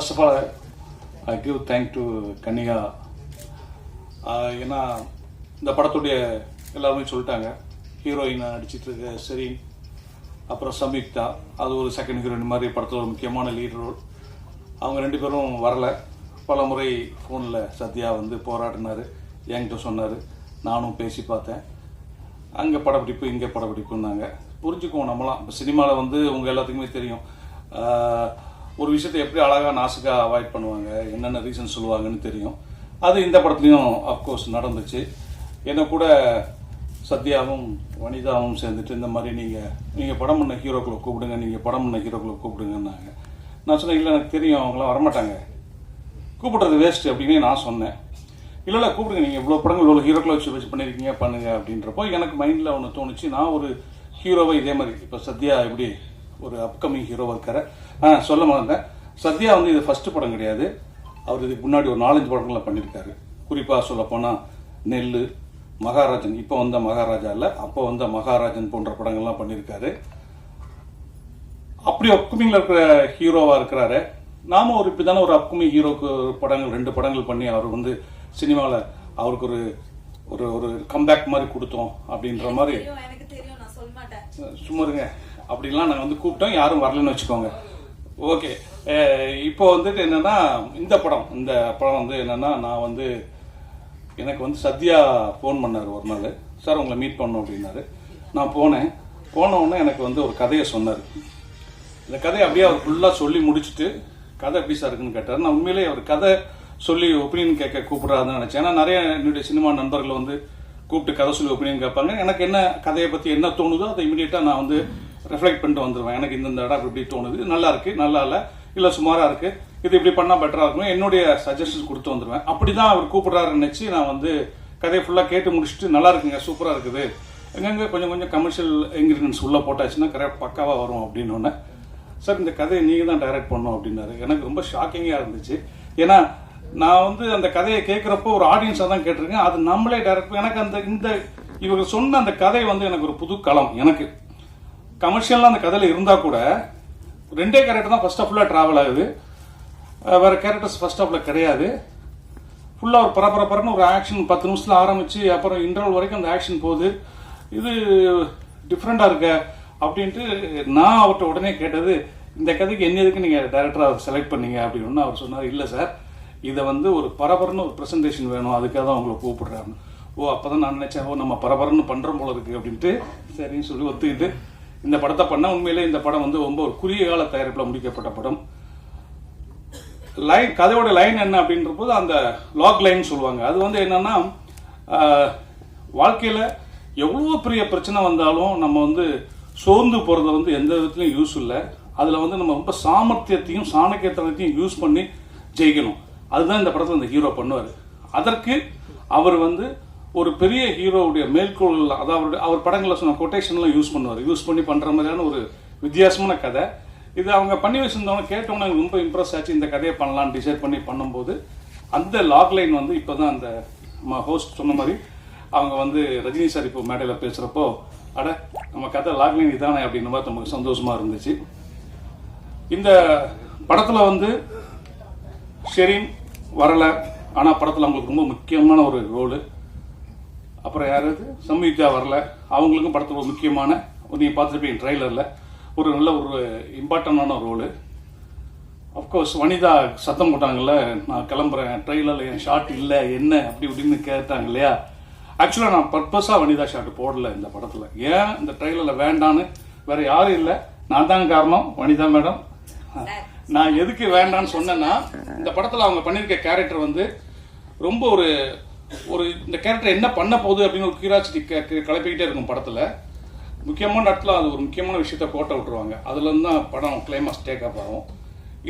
First of all I give thank to Kanika ஏன்னா இந்த படத்துடைய எல்லாருமே சொல்லிட்டாங்க. ஹீரோயின் நடிச்சிட்டு இருக்க சரி அப்புறம் சம்யுக்தா அது ஒரு செகண்ட் ஹீரோயின் மாதிரி படத்தில் ஒரு முக்கியமான லீட் ரோல் அவங்க ரெண்டு பேரும் வரல. பல முறை ஃபோனில் சத்யா வந்து போராடினார். என்கிட்ட சொன்னார். நானும் பேசி பார்த்தேன். அங்கே படப்பிடிப்பு இங்கே படப்பிடிப்புன்னாங்க. புரிஞ்சுக்குவோம் நம்மளாம் இப்போ சினிமாவில் வந்து உங்கள் எல்லாத்துக்குமே தெரியும். ஒரு விஷயத்தை எப்படி அழகாக நாசுக்காக அவாய்ட் பண்ணுவாங்க என்னென்ன ரீசன் சொல்லுவாங்கன்னு தெரியும். அது இந்த படத்துலையும் அஃப்கோர்ஸ் நடந்துச்சு. என்ன கூட சத்யாவும் வனிதாவும் சேர்ந்துட்டு இந்த மாதிரி நீங்கள் நீங்கள் படம் பண்ண ஹீரோக்களை கூப்பிடுங்க நீங்கள் படம் பண்ண ஹீரோக்களை கூப்பிடுங்கன்னாங்க. நான் சொன்னேன் இல்லை எனக்கு தெரியும் அவங்களாம் வரமாட்டாங்க. கூப்பிடுறது வேஸ்ட் அப்படின்னு நான் சொன்னேன். இல்லை இல்லை கூப்பிடுங்க. நீங்கள் இவ்வளோ படங்கள் இவ்வளோ ஹீரோக்களை வச்சு வச்சு பண்ணியிருக்கீங்க பண்ணுங்க அப்படின்றப்போ எனக்கு மைண்டில் ஒன்று தோணுச்சு. நான் ஒரு ஹீரோவை இதே மாதிரி இப்போ சத்யா எப்படி ஒரு அப்கமிங் ஹீரோவாக இருக்காரு. ஆ சொல்ல மறந்தேன். சத்யா வந்து இது ஃபர்ஸ்ட் படம் கிடையாது. அவர் இதுக்கு முன்னாடி ஒரு நாலஞ்சு படங்களை பண்ணியிருக்காரு குறிப்பாக சொல்லப்போனால் நெல் மகாராஜன். இப்போ வந்த மகாராஜா இல்லை அப்போ வந்த மகாராஜன் போன்ற படங்கள்லாம் பண்ணியிருக்காரு அப்படி அப்கமிங்ல இருக்கிற ஹீரோவா இருக்கிறாரு. நாம ஒரு இப்படிதானே ஒரு அப்கமிங் ஹீரோக்கு படங்கள் ரெண்டு படங்கள் பண்ணி அவர் வந்து சினிமாவில் அவருக்கு ஒரு ஒரு ஒரு கம்பேக் மாதிரி கொடுத்தோம் அப்படின்ற மாதிரி. சும்மா இருங்க. அப்படின்லாம் நாங்கள் வந்து கூப்பிட்டோம். யாரும் வரலன்னு வச்சுக்கோங்க. ஓகே இப்போ வந்துட்டு என்னென்னா இந்த படம் இந்த படம் வந்து என்னென்னா நான் வந்து எனக்கு வந்து சத்யா ஃபோன் பண்ணார் ஒரு நாள். சார் உங்களை மீட் பண்ணோம் அப்படின்னாரு. நான் போனேன். போனவுடனே எனக்கு வந்து ஒரு கதையை சொன்னார். இந்த கதையை அப்படியே அவர் ஃபுல்லாக சொல்லி முடிச்சுட்டு கதை எப்படி சார் இருக்குன்னு கேட்டார். நான் உண்மையிலேயே அவர் கதை சொல்லி ஒப்பீனியன் கேட்க கூப்பிட்றாருன்னு நினச்சேன். ஏன்னா நிறைய என்னுடைய சினிமா நண்பர்கள் வந்து கூப்பிட்டு கதை சொல்லி ஒப்பீனியன் கேட்பாங்க. எனக்கு என்ன கதையை பற்றி என்ன தோணுதோ அதை இமீடியட்டாக நான் வந்து ரிஃப்ளெக்ட் பண்ணிட்டு வந்துடுவேன் எனக்கு இந்த இடம் இப்படி தோணுது. நல்லா இருக்கு நல்லா இல்லை. இல்லை சுமாராக இருக்கு. இது இப்படி பண்ணால் பெட்டராக இருக்கும் என்னுடைய சஜஷன்ஸ் கொடுத்து வந்துடுவேன் அப்படி தான் அவர் கூப்பிட்றாரு நினச்சி நான் வந்து கதையை ஃபுல்லாக கேட்டு முடிச்சுட்டு நல்லா இருக்குங்க சூப்பராக இருக்குது. எங்கெங்கே கொஞ்சம் கொஞ்சம் கமர்ஷியல் இன்கிரீடியன்ஸ் உள்ளே போட்டாச்சுன்னா கரெக்ட் பக்காவாக வரும் அப்படின்னு சார் இந்த கதையை நீங்கள் தான் டைரக்ட் பண்ணோம் அப்படின்னாரு. எனக்கு ரொம்ப ஷாக்கிங்காக இருந்துச்சு. ஏன்னா நான் வந்து அந்த கதையை கேட்குறப்போ ஒரு ஆடியன்ஸாக தான் கேட்டிருக்கேன். அது நம்மளே டைரக்ட் எனக்கு அந்த இந்த இவங்க சொன்ன அந்த கதை வந்து எனக்கு ஒரு புது களம் எனக்கு. கமர்ஷியலாக அந்த கதையில் இருந்தால் கூட ரெண்டே கேரக்டர் தான் ஃபர்ஸ்ட் ஆஃப்ல ட்ராவல் ஆகுது. வேறு வேற கேரக்டர்ஸ் ஃபர்ஸ்ட் ஆஃப்ல கிடையாது. ஃபுல்லாக ஒரு பரபரப்பரன்னு ஒரு ஆக்ஷன் பத்து நிமிஷத்தில் ஆரம்பிச்சு அப்புறம் இன்டர்வல் வரைக்கும் அந்த ஆக்ஷன் போகுது. இது டிஃப்ரெண்டாக இருக்க அப்படின்ட்டு நான் அவர்கிட்ட உடனே கேட்டது இந்த கதைக்கு என்ன எதுக்கு நீங்கள் டேரக்டராக செலக்ட் பண்ணீங்க? அப்படின்னு அவர் சொன்னார். இல்லை சார் இதை வந்து ஒரு பரபரன்னு ஒரு ப்ரெசன்டேஷன் வேணும். அதுக்காக தான் உங்களை கூப்பிடுறாங்க ஓ அப்போ தான் நான் நினச்சேன். ஓ நம்ம பரபரன்னு பண்ணுறோம் போல இருக்கு. அப்படின்ட்டு சரின்னு சொல்லி ஒத்துக்கிட்டு இந்த படத்தை பண்ணால் உண்மையிலே இந்த படம் வந்து ரொம்ப ஒரு குறுகிய கால தயாரிப்பில் முடிக்கப்பட்ட படம். லைன் கதையோட லைன் என்ன அப்படின்ற போது அந்த லாக் லைன் சொல்லுவாங்க. அது வந்து என்னன்னா வாழ்க்கையில் எவ்வளோ பெரிய பிரச்சனை வந்தாலும் நம்ம வந்து சோர்ந்து போகிறது வந்து எந்த விதத்துலையும் யூஸ் இல்லை. அதில் வந்து நம்ம ரொம்ப சாமர்த்தியத்தையும் சாணக்கியத்தனத்தையும் யூஸ் பண்ணி ஜெயிக்கணும். அதுதான் இந்த படத்தில் இந்த ஹீரோ பண்ணுவார். அதற்கு அவர் வந்து ஒரு பெரிய ஹீரோவுடைய மேற்கோள் அதாவது அவர் படங்களில் சொன்ன கொட்டேஷன்லாம் யூஸ் பண்ணுவார். யூஸ் பண்ணி பண்ணுற மாதிரியான ஒரு வித்தியாசமான கதை. இது அவங்க பண்ணி வச்சுருந்தவங்க கேட்டவங்க எனக்கு ரொம்ப இம்ப்ரெஸ் ஆச்சு. இந்த கதையை பண்ணலாம்னு டிசைட் பண்ணி பண்ணும்போது அந்த லாக் லைன் வந்து இப்போதான் அந்த நம்ம ஹோஸ்ட் சொன்ன மாதிரி அவங்க வந்து ரஜினி சார் இப்போ மேடையில் பேசுகிறப்போ அட நம்ம கதை லாக் லைன் இதானே அப்படின்ற மாதிரி நமக்கு சந்தோஷமாக இருந்துச்சு. இந்த படத்தில் வந்து ஷெரீன் வரலை. ஆனால் படத்தில் அவங்களுக்கு ரொம்ப முக்கியமான ஒரு ரோலு அப்புறம் யாராவது சம்யுக்தா வரல. அவங்களுக்கும் படத்தில் ஒரு முக்கியமான நீங்கள் பார்த்துருப்பீங்க ட்ரைலரில் ஒரு நல்ல ஒரு இம்பார்ட்டண்டான ரோலு அஃப்கோர்ஸ் வனிதா சத்தம் போட்டாங்கல்ல நான் கிளம்புறேன். ட்ரெயிலரில் என் ஷாட் இல்லை. என்ன? அப்படி இப்படின்னு கேட்டாங்க இல்லையா? ஆக்சுவலாக நான் பர்பஸாக வனிதா ஷாட் போடல இந்த படத்தில். ஏன் இந்த ட்ரெயிலரில் வேண்டான்னு வேற யாரும் இல்லை. நான் தாங்க காரணம். வனிதா மேடம். நான் எதுக்கு வேண்டான்னு சொன்னேன்னா இந்த படத்தில் அவங்க பண்ணியிருக்க கேரக்டர் வந்து ரொம்ப ஒரு ஒரு இந்த கேரக்டர் என்ன பண்ண போகுது அப்படின்னு ஒரு கியூரியாசிட்டி கிளப்பிக்கிட்டே இருக்கும் படத்தில். முக்கியமான இடத்துல அது ஒரு முக்கியமான விஷயத்த கோட்டை விட்டுருவாங்க. அதுலேருந்து தான் படம் கிளைமாஸ் டேக் அப் ஆகும்.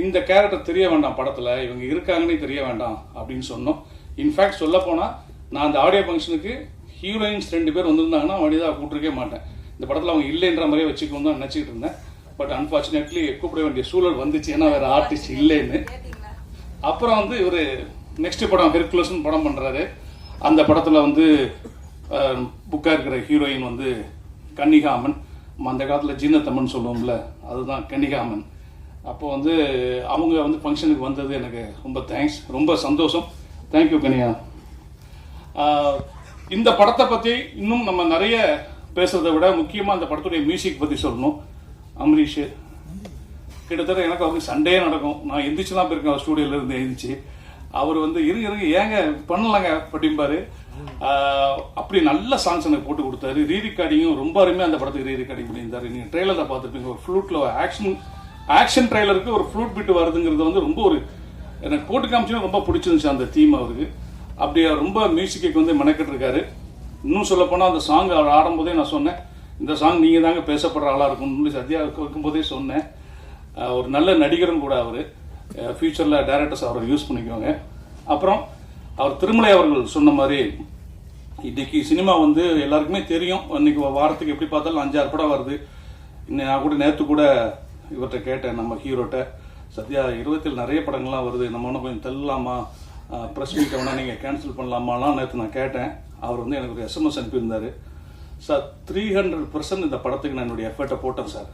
இந்த கேரக்டர் தெரிய வேண்டாம் படத்தில். இவங்க இருக்காங்கன்னே தெரிய வேண்டாம் அப்படின்னு சொன்னோம். இன்ஃபேக்ட் சொல்ல போனால் நான் அந்த ஆடியோ ஃபங்க்ஷனுக்கு ஹீரோயின்ஸ் ரெண்டு பேர் வந்திருந்தாங்கன்னா வழிதாக கூப்பிட்டுருக்கே மாட்டேன். இந்த படத்தில் அவங்க இல்லைன்ற மாதிரியே வச்சுக்கணும் தான் நினச்சிக்கிட்டு இருந்தேன். பட் அன்ஃபார்ச்சுனேட்லி கூப்பிட வேண்டிய சூழல் வந்துச்சு. ஏன்னா வேற ஆர்டிஸ்ட் இல்லைன்னு. அப்புறம் வந்து இவர் நெக்ஸ்ட் படம் ஹெர்குலஸ்னு படம் பண்றாரு. அந்த படத்தில் வந்து புக்காக இருக்கிற ஹீரோயின் வந்து கன்னிகாமன் அந்த காலத்தில் ஜீனத்தம்மன் சொல்லுவோம்ல அதுதான் கன்னிகாமன். அப்போ வந்து அவங்க வந்து ஃபங்க்ஷனுக்கு வந்தது எனக்கு ரொம்ப தேங்க்ஸ் ரொம்ப சந்தோஷம். தேங்க்யூ கனியா இந்த படத்தை பற்றி இன்னும் நம்ம நிறைய பேசுறதை விட முக்கியமாக அந்த படத்துடைய மியூசிக் பற்றி சொல்லணும். அம்ரீஷு கிட்டத்தட்ட எனக்கு அவங்க சண்டே நடக்கும். நான் எந்திரிச்சு தான் போயிருக்கேன் அவர் இருந்து எழுந்திரிச்சு அவர் வந்து இரு இருங்க ஏங்க பண்ணலாங்க அப்படிம்பாரு அப்படி நல்ல சாங்ஸ் எனக்கு போட்டு கொடுத்தாரு ரீ ரெக்கார்டிங்கும் ரொம்ப அருமையாக அந்த படத்துக்கு ரீ ரெக்கார்டிங் பண்ணியிருந்தாரு நீங்கள் ட்ரெய்லரில் பார்த்துருப்பீங்க ஒரு ஃப்ளூட்டில் ஆக்ஷன் ஆக்ஷன் ட்ரெய்லருக்கு ஒரு ஃப்ளூட் பிட்டு வருதுங்கிறது வந்து ரொம்ப ஒரு எனக்கு போட்டு காமிச்சுன்னா ரொம்ப பிடிச்சிருந்துச்சு அந்த தீம் அவருக்கு அப்படி ரொம்ப மியூசிக்கு வந்து மெனக்கெட்டிருக்காரு இன்னும் சொல்லப்போனால் அந்த சாங் அவர் ஆடும்போதே நான் சொன்னேன் இந்த சாங் நீங்கள் தாங்க பேசப்படுற ஆளாக இருக்கும்னு சத்யா இருக்கும்போதே சொன்னேன் ஒரு நல்ல நடிகரும் கூட அவர் ஃபியூச்சரில் டேரக்டர்ஸ் அவரை யூஸ் பண்ணிக்குவாங்க. அப்புறம் அவர் திருமலை அவர்கள் சொன்ன மாதிரி இன்னைக்கு சினிமா வந்து எல்லாருக்குமே தெரியும். இன்னைக்கு வாரத்துக்கு எப்படி பார்த்தாலும் அஞ்சாறு படம் வருது. இன்னும் நான் கூட நேற்று கூட இவர்கிட்ட கேட்டேன் நம்ம ஹீரோட்ட. சத்யா இருபத்தில் நிறைய படங்கள்லாம் வருது. நம்ம ஒன்றும் கொஞ்சம் தள்ளலாமா? ப்ரெஸ் மீட் வேணா நீங்கள் கேன்சல் பண்ணலாமாலாம் நேற்று நான் கேட்டேன். அவர் வந்து எனக்கு ஒரு எஸ்எம்எஸ் அனுப்பியிருந்தார். சார் த்ரீ ஹண்ட்ரட் பர்சன்ட் இந்த படத்துக்கு நான் என்னுடைய எஃபர்ட்டை போட்டேன் சார்.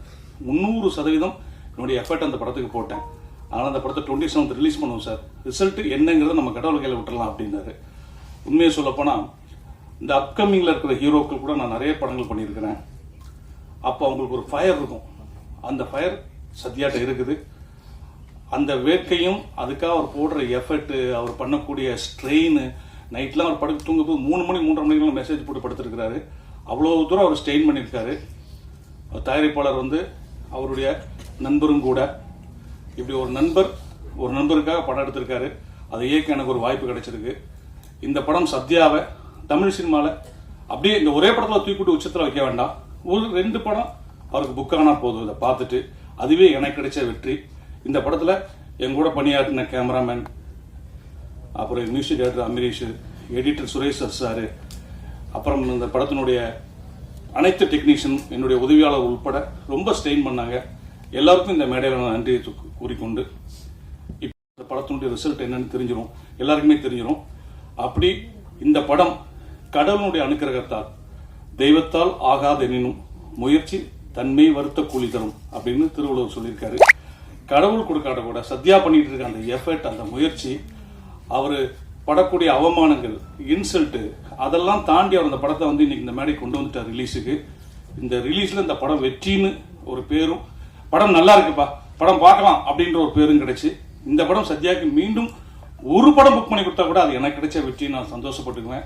முந்நூறு சதவீதம் என்னுடைய எஃபர்ட் அந்த படத்துக்கு போட்டேன். அதனால் அந்த படத்தை டுவெண்ட்டி செவன்த் ரிலீஸ் பண்ணுவோம் சார் ரிசல்ட் என்னங்கிறத நம்ம கடவுள் கையில் விட்டுறலாம் அப்படின்னாரு. உண்மையை சொல்லப்போனால் இந்த அப்கமிங்கில் இருக்கிற ஹீரோக்கள் கூட நான் நிறைய படங்கள் பண்ணியிருக்கிறேன். அப்போ அவங்களுக்கு ஒரு ஃபயர் இருக்கும். அந்த ஃபயர் சத்யாட்ட இருக்குது. அந்த வேட்கையும் அதுக்காக அவர் போடுற எஃபர்ட்டு அவர் பண்ணக்கூடிய ஸ்ட்ரெயின் நைட்லாம் அவர் படுக்க தூங்கும்போது மூணு மணி மூன்றரை மணிக்கெல்லாம் மெசேஜ் போட்டு படுத்திருக்கிறாரு. அவ்வளோ தூரம் அவர் ஸ்ட்ரெயின் பண்ணியிருக்காரு. தயாரிப்பாளர் வந்து அவருடைய நண்பரும் கூட. இப்படி ஒரு நண்பர் ஒரு நண்பருக்காக படம் எடுத்திருக்காரு. அதை இயக்க எனக்கு ஒரு வாய்ப்பு கிடைச்சிருக்கு. இந்த படம் சத்யாவை தமிழ் சினிமாவில் அப்படியே இந்த ஒரே படத்தில் தூக்கிட்டு உச்சத்தில் வைக்க வேண்டாம். ஒரு ரெண்டு படம் அவருக்கு புக் ஆனால் போதும். இதை பார்த்துட்டு அதுவே எனக்கு கிடைச்ச வெற்றி. இந்த படத்தில் என் கூட பணியாற்றின கேமராமேன் அப்புறம் music director Amareesh editor Suresh sir அப்புறம் இந்த படத்தினுடைய அனைத்து டெக்னீஷியன் என்னுடைய உதவியாளர் உட்பட ரொம்ப ஸ்ட்ரெயின் பண்ணாங்க. எல்லாருக்கும் இந்த மேடையில் நான் நன்றியை கூறிக்கொண்டு இப்போ இந்த படத்தினுடைய ரிசல்ட் என்னன்னு தெரிஞ்சிடும் எல்லாருக்குமே தெரிஞ்சிடும் அப்படி இந்த படம் கடவுளுடைய அனுக்கிரகத்தால் தெய்வத்தால் ஆகாதெனினும் முயற்சி தன்மை வருத்த கூலி தரும் அப்படின்னு திருவள்ளுவர் சொல்லியிருக்காரு. கடவுள் கொடுக்காத கூட சத்யா பண்ணிட்டு இருக்க அந்த எஃபர்ட் அந்த முயற்சி அவர் படக்கூடிய அவமானங்கள் இன்சல்ட்டு அதெல்லாம் தாண்டி அவர் அந்த படத்தை வந்து இன்னைக்கு இந்த மேடை கொண்டு வந்துட்டார் ரிலீஸுக்கு இந்த ரிலீஸில் இந்த படம் வெற்றின்னு ஒரு பேரும் படம் நல்லா இருக்குப்பா. படம் பார்க்கலாம் அப்படின்ற ஒரு பேரும் கிடைச்சு. இந்த படம் சத்யாவுக்கு மீண்டும் ஒரு படம் புக் பண்ணி கொடுத்தா கூட அது எனக்கு கிடைச்ச வெற்றி நான் சந்தோஷப்பட்டுக்குவேன்.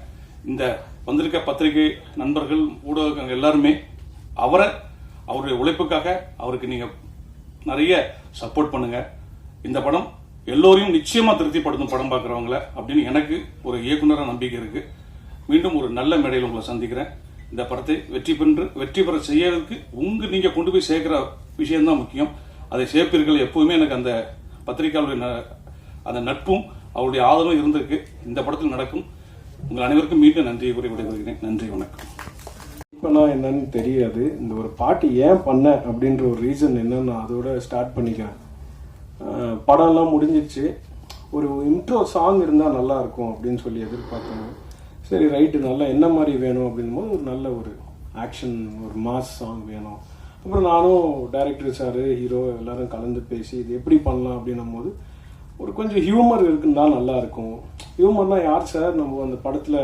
இந்த வந்திருக்க பத்திரிகை நண்பர்கள் ஊடகங்கள் எல்லாருமே அவரை அவருடைய உழைப்புக்காக அவருக்கு நீங்கள் நிறைய சப்போர்ட் பண்ணுங்க. இந்த படம் எல்லோரையும் நிச்சயமாக திருப்திப்படுத்தும் படம் பார்க்குறவங்கள அப்படின்னு எனக்கு ஒரு இயக்குனராக நம்பிக்கை இருக்குது மீண்டும் ஒரு நல்ல மேடையில் உங்களை சந்திக்கிறேன். இந்த படத்தை வெற்றி பெற்று வெற்றி பெற செய்யறதுக்கு உங்க நீங்க கொண்டு போய் சேர்க்கிற விஷயம்தான் முக்கியம். அதை சேர்ப்பீர்கள் எப்பவுமே எனக்கு அந்த பத்திரிகையாளருடைய ந- அந்த நட்பும் அவருடைய ஆதரவும் இருந்திருக்கு. இந்த படத்தில் நடக்கும். உங்கள் அனைவருக்கும் மீண்டும் நன்றியை கூறி விடைபெறுகிறேன். நன்றி வணக்கம். இப்போ என்னன்னு தெரியாது. இந்த ஒரு பாட்டு ஏன் பண்ண அப்படின்ற ஒரு ரீசன் என்னன்னு நான் அதோட ஸ்டார்ட் பண்ணிக்கிறேன். படம்லாம் முடிஞ்சிச்சு. ஒரு இன்ட்ரோ சாங் இருந்தால் நல்லா இருக்கும் அப்படின்னு சொல்லி எதிர்பார்த்தேன். சரி ரைட்டு நல்லா என்ன மாதிரி வேணும் அப்படின்னும்போது ஒரு நல்ல ஒரு ஆக்ஷன் ஒரு மாஸ் சாங் வேணும். அப்புறம் நானும் டைரக்டர் சார் ஹீரோ எல்லாரும் கலந்து பேசி இது எப்படி பண்ணலாம் அப்படின்னும் போது ஒரு கொஞ்சம் ஹியூமர் இருக்குன்னா நல்லா இருக்கும். ஹியூமர்னா யார் சார் நம்ம அந்த படத்தில்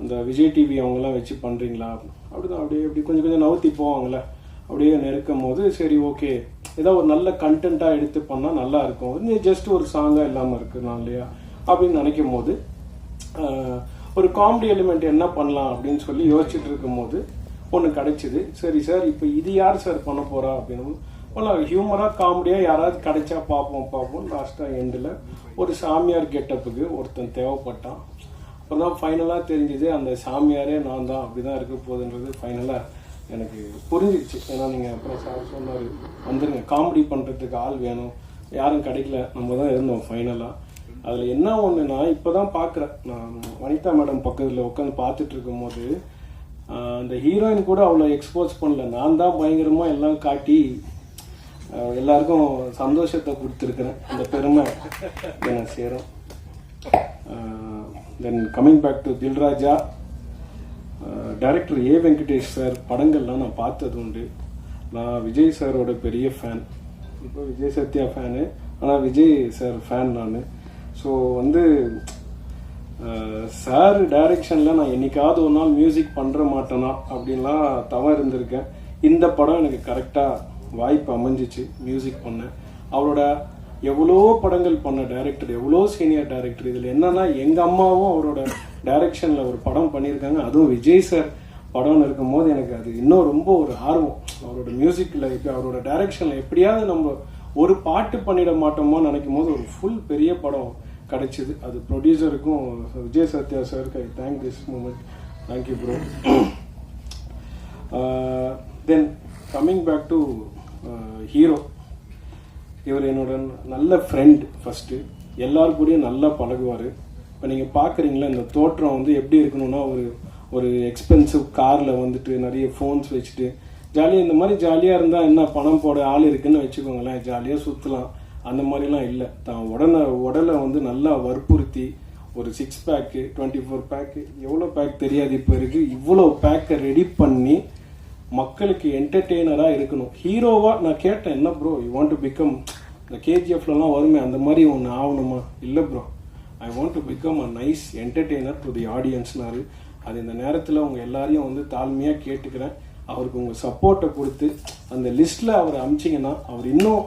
அந்த விஜய் டிவி அவங்கெல்லாம் வச்சு பண்ணுறீங்களா அப்படிதான் அப்படியே அப்படி கொஞ்சம் கொஞ்சம் நவுத்தி போவாங்களே அப்படியே நெருக்கும் போது சரி ஓகே ஏதோ ஒரு நல்ல கண்டென்ட்டாக எடுத்து பண்ணால் நல்லா இருக்கும். ஜஸ்ட் ஒரு சாங்காக இல்லாமல் இருக்குன்னா இல்லையா? அப்படின்னு நினைக்கும் போது ஒரு காமெடி எலிமெண்ட் என்ன பண்ணலாம் அப்படின்னு சொல்லி யோசிச்சுட்டு இருக்கும்போது ஒன்று கிடைச்சிது. சரி சார் இப்போ இது யார் சார் பண்ண போகிறா அப்படின்னு. ஒன்றும் ஹியூமராக காமெடியாக யாராவது கிடைச்சா பார்ப்போம் பார்ப்போம். லாஸ்ட்டாக எண்டில் ஒரு சாமியார் கெட்டப்புக்கு ஒருத்தன் தேவைப்பட்டான். அப்புறம் தான் ஃபைனலாக தெரிஞ்சுது அந்த சாமியாரே நான் தான் அப்படி தான் இருக்க போகுதுன்றது ஃபைனலாக எனக்கு புரிஞ்சிச்சு ஏன்னா நீங்கள் அப்புறம் சார் சொன்னார் வந்துருங்க காமெடி பண்ணுறதுக்கு ஆள் வேணும். யாரும் கிடைக்கல நம்ம தான் இருந்தோம் ஃபைனலாக அதில் என்ன ஒன்றுனா இப்போ தான் பார்க்குறேன் நான் வனிதா மேடம் பக்கத்தில் உட்காந்து பார்த்துட்டு இருக்கும்போது அந்த ஹீரோயின் கூட அவ்வளோ எக்ஸ்போஸ் பண்ணல. நான் தான் பயங்கரமாக எல்லாம் காட்டி எல்லாருக்கும் சந்தோஷத்தை கொடுத்துருக்குறேன். அந்த பெருமை எனக்கு சேரும். Then coming back to Dilraja director A Venkatesh sir படங்கள்லாம் நான் பார்த்தது உண்டு. நான் விஜய் சாரோட பெரிய ஃபேன் இப்போ விஜய் சத்யா ஃபேனு ஆனால் விஜய் சார் ஃபேன் நான். ஸோ வந்து சார் டைரக்ஷனில் நான் என்னைக்காவது ஒரு நாள் மியூசிக் பண்ணுற மாட்டேனா அப்படின்லாம் தவம் இருந்திருக்கேன். இந்த படம் எனக்கு கரெக்டாக வாய்ப்பு அமைஞ்சிச்சு மியூசிக் பண்ண. அவரோட எவ்வளோ படங்கள் பண்ண டைரக்டர் எவ்வளோ சீனியர் டைரக்டர் இதில் என்னன்னா எங்கள் அம்மாவும் அவரோட டைரக்ஷனில் ஒரு படம் பண்ணியிருக்காங்க. அதுவும் விஜய் சார் படம்னு இருக்கும்போது எனக்கு அது இன்னும் ரொம்ப ஒரு ஆர்வம். அவரோட மியூசிக்கில் இப்போ அவரோட டைரக்ஷனில் எப்படியாவது நம்ம ஒரு பாட்டு பண்ணிட மாட்டோமோ நினைக்கும் போது ஒரு ஃபுல் பெரிய படம். கிடைச்சிது. அது ப்ரொடியூசருக்கும் விஜய் சத்யா சாருக்கு I thank this moment thank you bro then coming back to hero இவர் என்னோட நல்ல ஃப்ரெண்ட் ஃபஸ்ட்டு எல்லாரு கூடயும் நல்லா பழகுவார். இப்போ நீங்கள் பார்க்குறீங்களா இந்த தோற்றம் வந்து எப்படி இருக்கணும்னா ஒரு ஒரு எக்ஸ்பென்சிவ் காரில் வந்துட்டு நிறைய ஃபோன்ஸ் வச்சுட்டு ஜாலியாக இந்த மாதிரி ஜாலியாக இருந்தால் என்ன பணம் போட ஆள் இருக்குன்னு வச்சுக்கோங்களேன். ஜாலியாக சுற்றலாம் அந்த மாதிரிலாம் இல்லை. தான் உடனே உடலை வந்து நல்லா வற்புறுத்தி ஒரு six pack twenty four pack எவ்வளோ பேக் தெரியாது இப்போ இருக்குது இவ்வளோ பேக்கை ரெடி பண்ணி மக்களுக்கு என்டர்டெய்னராக இருக்கணும். ஹீரோவாக நான் கேட்டேன் என்ன bro you want to become இந்த கேஜிஎஃப்லலாம் வருமே அந்த மாதிரி ஒன்று ஆகணுமா? இல்லை bro I want to become a nice entertainer to the ஆடியன்ஸ்னாரு அது இந்த நேரத்தில் உங்கள் எல்லாரையும் வந்து தாழ்மையாக கேட்டுக்கிறேன். அவருக்கு உங்கள் சப்போர்ட்டை கொடுத்து அந்த லிஸ்ட்டில் அவர் அமிச்சிங்கன்னா அவர் இன்னும்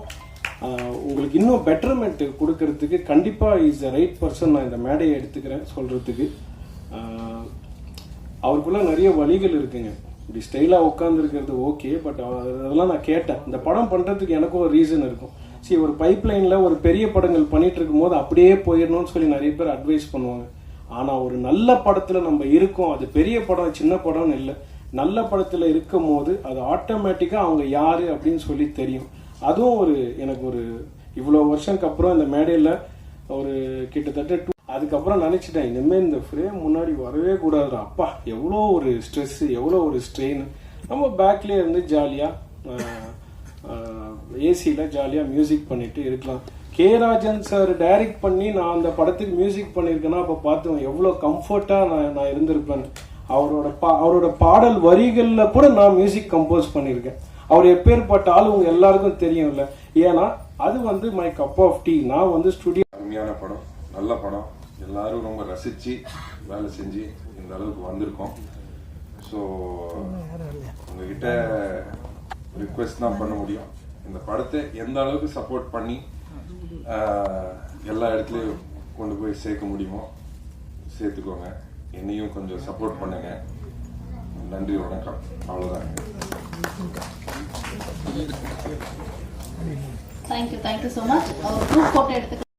உங்களுக்கு இன்னும் பெட்டர்மெண்ட் கொடுக்கறதுக்கு கண்டிப்பாக இஸ் அ ரைட் பர்சன் நான் இந்த மேடையை எடுத்துக்கிறேன் சொல்கிறதுக்கு அவருக்குள்ள நிறைய வழிகள் இருக்குங்க. இப்படி ஸ்டைலாக உட்காந்துருக்கிறது ஓகே பட் அதெல்லாம் நான் கேட்டேன். இந்த படம் பண்ணுறதுக்கு எனக்கும் ஒரு ரீசன் இருக்கும். சரி ஒரு பைப்லைனில் ஒரு பெரிய படங்கள் பண்ணிட்டு இருக்கும்போது அப்படியே போயிடணும்னு சொல்லி நிறைய பேர் அட்வைஸ் பண்ணுவாங்க. ஆனால் ஒரு நல்ல படத்தில் நம்ம இருக்கோம். அது பெரிய படம் சின்ன படம்னு இல்லை. நல்ல படத்தில் இருக்கும் போது அது ஆட்டோமேட்டிக்காக அவங்க யார் அப்படின்னு சொல்லி தெரியும். அதுவும் ஒரு எனக்கு ஒரு இவ்வளோ வருஷத்துக்கு அப்புறம் இந்த மேடையில் ஒரு கிட்டத்தட்ட டூ அதுக்கப்புறம் நினச்சிட்டேன் இனிமேல் இந்த ஃப்ரேம் முன்னாடி வரவே கூடாது அப்பா எவ்வளோ ஒரு ஸ்ட்ரெஸ்ஸு எவ்வளோ ஒரு ஸ்ட்ரெயின் நம்ம பேக்லேயே இருந்து ஜாலியாக ஏசியில் ஜாலியாக மியூசிக் பண்ணிட்டு இருக்கலாம். கே ராஜன் சார் டைரக்ட் பண்ணி நான் அந்த படத்துக்கு மியூசிக் பண்ணியிருக்கேன்னா அப்போ பார்த்தோம் எவ்வளோ கம்ஃபர்ட்டாக நான் நான் இருந்திருப்பேன். அவரோட பா அவரோட பாடல் வரிகளில் கூட நான் மியூசிக் கம்போஸ் பண்ணியிருக்கேன் அவர் எப்பேற்பட்ட ஆள் உங்க எல்லாருக்கும் தெரியும்ல. ஏன்னா அது வந்து மை கப் ஆஃப் டீ நான் வந்து ஸ்டுடியோ அருமையான படம் நல்ல படம். எல்லாரும் ரொம்ப ரசிச்சு வேலை செஞ்சு இந்த அளவுக்கு வந்திருக்கோம். ஸோ உங்ககிட்ட ரிக்வெஸ்ட் தான் பண்ண முடியும். இந்த படத்தை எந்த அளவுக்கு சப்போர்ட் பண்ணி எல்லா இடத்துலையும் கொண்டு போய் சேர்க்க முடியுமோ சேர்த்துக்கோங்க. என்னையும் கொஞ்சம் சப்போர்ட் பண்ணுங்க. நன்றி வணக்கம். அவ்வளோதான் thank you thank you so much ஒரு குரூப் ஃபோட்டோ எடுத்து